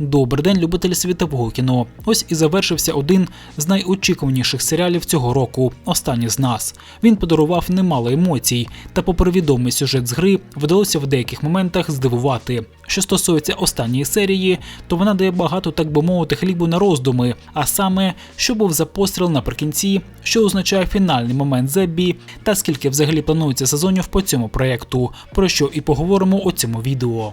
Добрий день, любителі світового кіно. Ось і завершився один з найочікуваніших серіалів цього року Останній з нас. Він подарував немало емоцій, та, попри відомий сюжет з гри, вдалося в деяких моментах здивувати. Що стосується останньої серії, то вона дає багато, так би мовити, хлібу на роздуми, а саме, що був за постріл наприкінці, що означає фінальний момент Зеббі, та скільки взагалі планується сезонів по цьому проєкту, про що і поговоримо у цьому відео.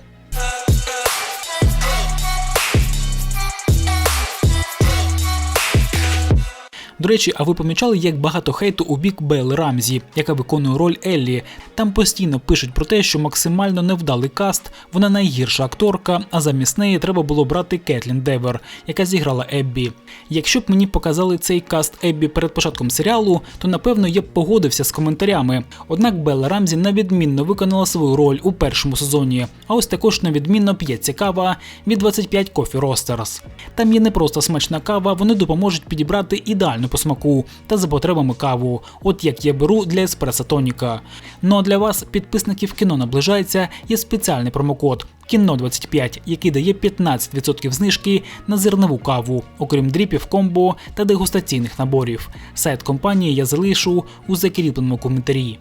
До речі, а ви помічали, як багато хейту у бік Белли Рамзі, яка виконує роль Еллі. Там постійно пишуть про те, що максимально невдалий каст, вона найгірша акторка, а замість неї треба було брати Кетлін Девер, яка зіграла Еббі. Якщо б мені показали цей каст Еббі перед початком серіалу, то напевно я б погодився з коментарями. Однак Белла Рамзі невідмінно виконала свою роль у першому сезоні, а ось також невідмінно п'ється кава від 25 Coffee Roasters. Там є не просто смачна кава, вони допоможуть підібрати ідеальну по смаку та за потребами каву, от як я беру для еспресо тоніка. Ну а для вас, підписників кіно наближається, є спеціальний промокод кіно 25 який дає 15% знижки на зернову каву, окрім дріпів, комбо та дегустаційних наборів. Сайт компанії я залишу у закріпленому коментарі.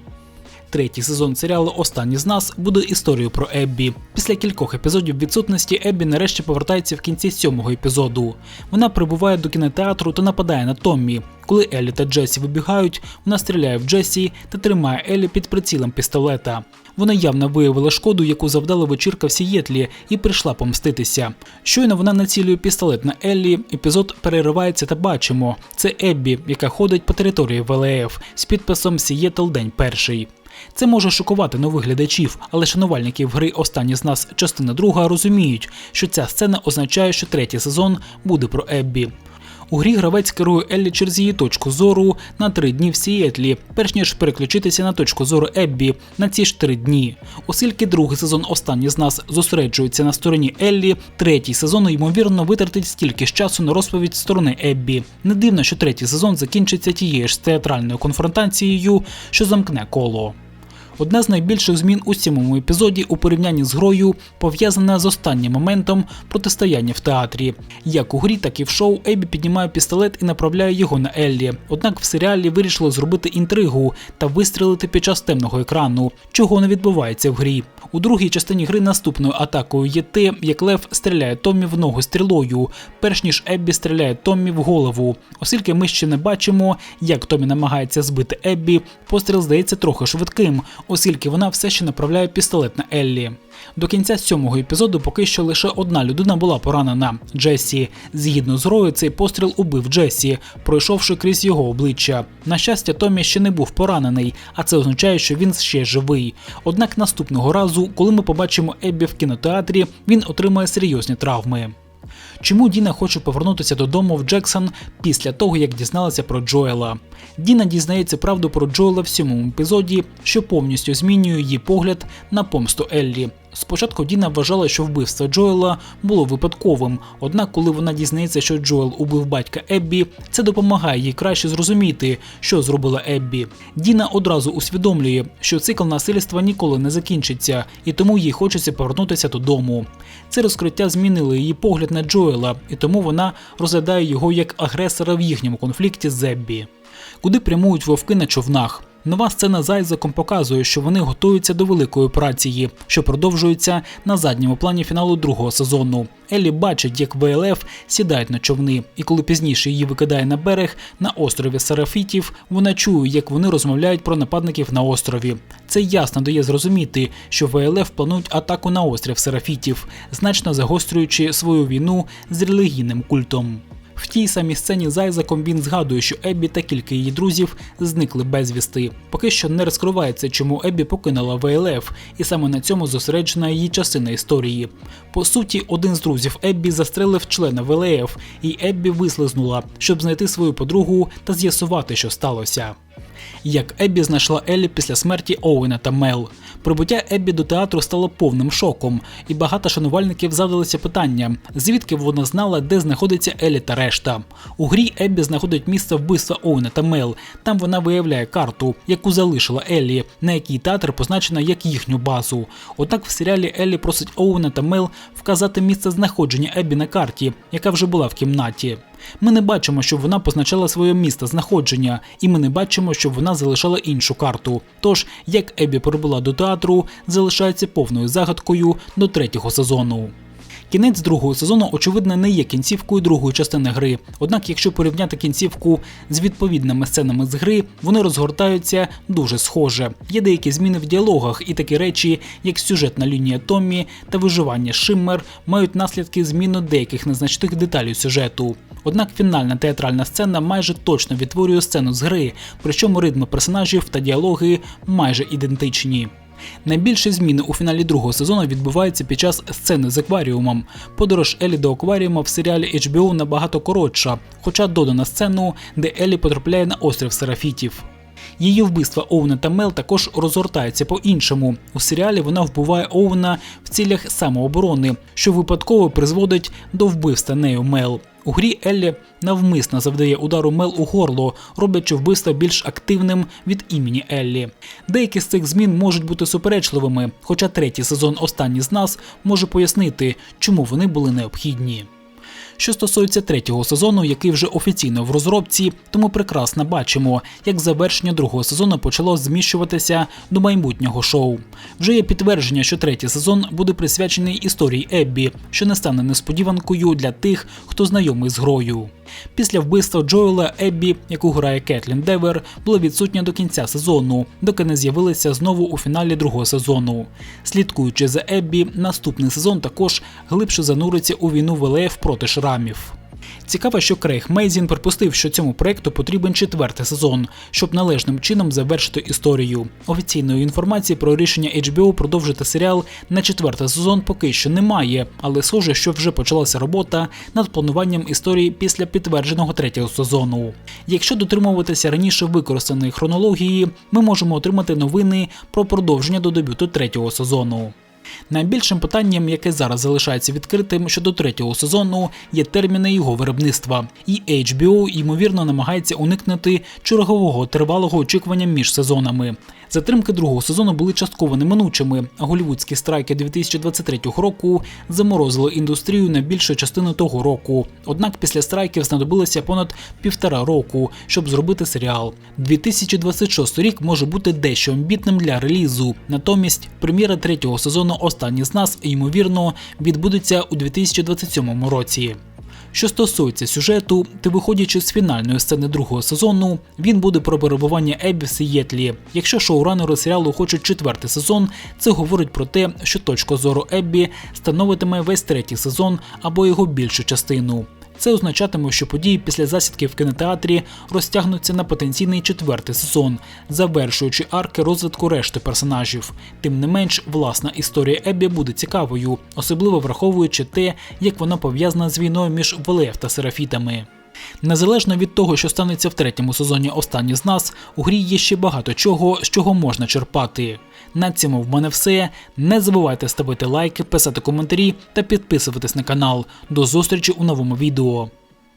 Третій сезон серіалу Останній з нас буде історією про Еббі. Після кількох епізодів відсутності Еббі нарешті повертається в кінці сьомого епізоду. Вона прибуває до кінотеатру та нападає на Томмі. Коли Еллі та Джесі вибігають, вона стріляє в Джесі та тримає Еллі під прицілом пістолета. Вона явно виявила шкоду, яку завдала вечірка в Сієтлі, і прийшла помститися. Щойно вона націлює пістолет на Еллі, епізод переривається та бачимо. Це Еббі, яка ходить по території ВЛФ з підписом Сієтл День перший. Це може шокувати нових глядачів, але шанувальників гри Останні з нас частина друга розуміють, що ця сцена означає, що третій сезон буде про Еббі. У грі гравець керує Еллі через її точку зору на три дні в Сієтлі, перш ніж переключитися на точку зору Еббі на ці ж три дні. Оскільки другий сезон останній з нас зосереджується на стороні Еллі, третій сезон ймовірно витратить стільки ж часу на розповідь сторони Еббі. Не дивно, що третій сезон закінчиться тією ж театральною конфронтацією, що замкне коло. Одна з найбільших змін у сьомому епізоді у порівнянні з грою пов'язана з останнім моментом протистояння в театрі. Як у грі, так і в шоу Ебі піднімає пістолет і направляє його на Еллі. Однак в серіалі вирішили зробити інтригу та вистрілити під час темного екрану, чого не відбувається в грі. У другій частині гри наступною атакою є те, як Лев стріляє Томмі в ногу стрілою, перш ніж Еббі стріляє Томмі в голову. Оскільки ми ще не бачимо, як Томмі намагається збити Еббі, постріл здається трохи швидким, оскільки вона все ще направляє пістолет на Еллі. До кінця сьомого епізоду поки що лише одна людина була поранена Джесі. Згідно з грою, цей постріл убив Джесі, пройшовши крізь його обличчя. На щастя, Томі ще не був поранений, а це означає, що він ще живий. Однак наступного разу, коли ми побачимо Еббі в кінотеатрі, він отримає серйозні травми. Чому Діна хоче повернутися додому в Джексон після того, як дізналася про Джоела? Діна дізнається правду про Джоела в сьомому епізоді, що повністю змінює її погляд на помсту Еллі. Спочатку Діна вважала, що вбивство Джоела було випадковим, однак, коли вона дізнається, що Джоел убив батька Еббі, це допомагає їй краще зрозуміти, що зробила Еббі. Діна одразу усвідомлює, що цикл насильства ніколи не закінчиться, і тому їй хочеться повернутися додому. Це розкриття змінило її погляд на Джоела, і тому вона розглядає його як агресора в їхньому конфлікті з Еббі. Куди прямують вовки на човнах? Нова сцена з Айзеком показує, що вони готуються до великої операції, що продовжується на задньому плані фіналу другого сезону. Еллі бачить, як ВЛФ сідають на човни, і коли пізніше її викидає на берег на острові Сарафітів, вона чує, як вони розмовляють про нападників на острові. Це ясно дає зрозуміти, що ВЛФ планують атаку на острів Сарафітів, значно загострюючи свою війну з релігійним культом. В тій самій сцені з Айзеком він згадує, що Еббі та кілька її друзів зникли безвісти. Поки що не розкривається, чому Еббі покинула ВЛФ, і саме на цьому зосереджена її частина історії. По суті, один з друзів Еббі застрелив члена ВЛФ, і Еббі вислизнула, щоб знайти свою подругу та з'ясувати, що сталося. Як Еббі знайшла Еллі після смерті Оуена та Мел. Прибуття Еббі до театру стало повним шоком, і багато шанувальників задалися питанням, звідки вона знала, де знаходиться Елі та решта. У грі Еббі знаходить місце вбивства Оуена та Мел. Там вона виявляє карту, яку залишила Еллі, на якій театр позначено як їхню базу. Однак в серіалі Еллі просить Оуена та Мел вказати місце знаходження Еббі на карті, яка вже була в кімнаті. Ми не бачимо, щоб вона позначала своє місце знаходження, і ми не бачимо, щоб вона залишала іншу карту. Тож, як Еббі прибула до театру, залишається повною загадкою до третього сезону. Кінець другого сезону, очевидно, не є кінцівкою другої частини гри. Однак, якщо порівняти кінцівку з відповідними сценами з гри, вони розгортаються дуже схоже. Є деякі зміни в діалогах, і такі речі, як сюжетна лінія Томмі та виживання Шиммер, мають наслідки зміни деяких незначних деталей сюжету. Однак фінальна театральна сцена майже точно відтворює сцену з гри, причому ритми персонажів та діалоги майже ідентичні. Найбільші зміни у фіналі другого сезону відбуваються під час сцени з акваріумом. Подорож Елі до акваріума в серіалі HBO набагато коротша, хоча додана сцену, де Елі потрапляє на острів Серафітів. Її вбивства Оуна та Мел також розгортаються по-іншому. У серіалі вона вбиває Оуна в цілях самооборони, що випадково призводить до вбивства нею Мел. У грі Еллі навмисно завдає удару Мел у горло, роблячи вбивство більш активним від імені Еллі. Деякі з цих змін можуть бути суперечливими, хоча третій сезон Останній з нас може пояснити, чому вони були необхідні. Що стосується третього сезону, який вже офіційно в розробці, то ми прекрасно бачимо, як завершення другого сезону почало зміщуватися до майбутнього шоу. Вже є підтвердження, що третій сезон буде присвячений історії Еббі, що не стане несподіванкою для тих, хто знайомий з грою. Після вбивства Джоела Еббі, яку грає Кетлін Девер, була відсутня до кінця сезону, доки не з'явилася знову у фіналі другого сезону. Слідкуючи за Еббі, наступний сезон також глибше зануриться у війну ВЛФ проти шрамів. Цікаво, що Крейг Мейзін припустив, що цьому проекту потрібен четвертий сезон, щоб належним чином завершити історію. Офіційної інформації про рішення HBO продовжити серіал на четвертий сезон поки що немає, але схоже, що вже почалася робота над плануванням історії після підтвердженого третього сезону. Якщо дотримуватися раніше використаної хронології, ми можемо отримати новини про продовження до дебюту третього сезону. Найбільшим питанням, яке зараз залишається відкритим щодо третього сезону, є терміни його виробництва. І HBO, ймовірно, намагається уникнути чергового тривалого очікування між сезонами. Затримки другого сезону були частково неминучими, голівудські страйки 2023 року заморозили індустрію на більшу частину того року. Однак після страйків знадобилося понад півтора року, щоб зробити серіал. 2026 рік може бути дещо амбітним для релізу. Натомість прем'єра третього сезону Останні з нас ймовірно відбудеться у 2027 році. Що стосується сюжету, то виходячи з фінальної сцени другого сезону, він буде про перебування Еббі в Сієтлі. Якщо шоуранери серіалу хочуть четвертий сезон, це говорить про те, що точка зору Еббі становитиме весь третій сезон або його більшу частину. Це означатиме, що події після засідки в кінотеатрі розтягнуться на потенційний четвертий сезон, завершуючи арки розвитку решти персонажів. Тим не менш, власна історія Еббі буде цікавою, особливо враховуючи те, як вона пов'язана з війною між ВЛФ та Серафітами. Незалежно від того, що станеться в третьому сезоні Останні з нас, у грі є ще багато чого, з чого можна черпати. На цьому в мене все. Не забувайте ставити лайки, писати коментарі та підписуватись на канал. До зустрічі у новому відео.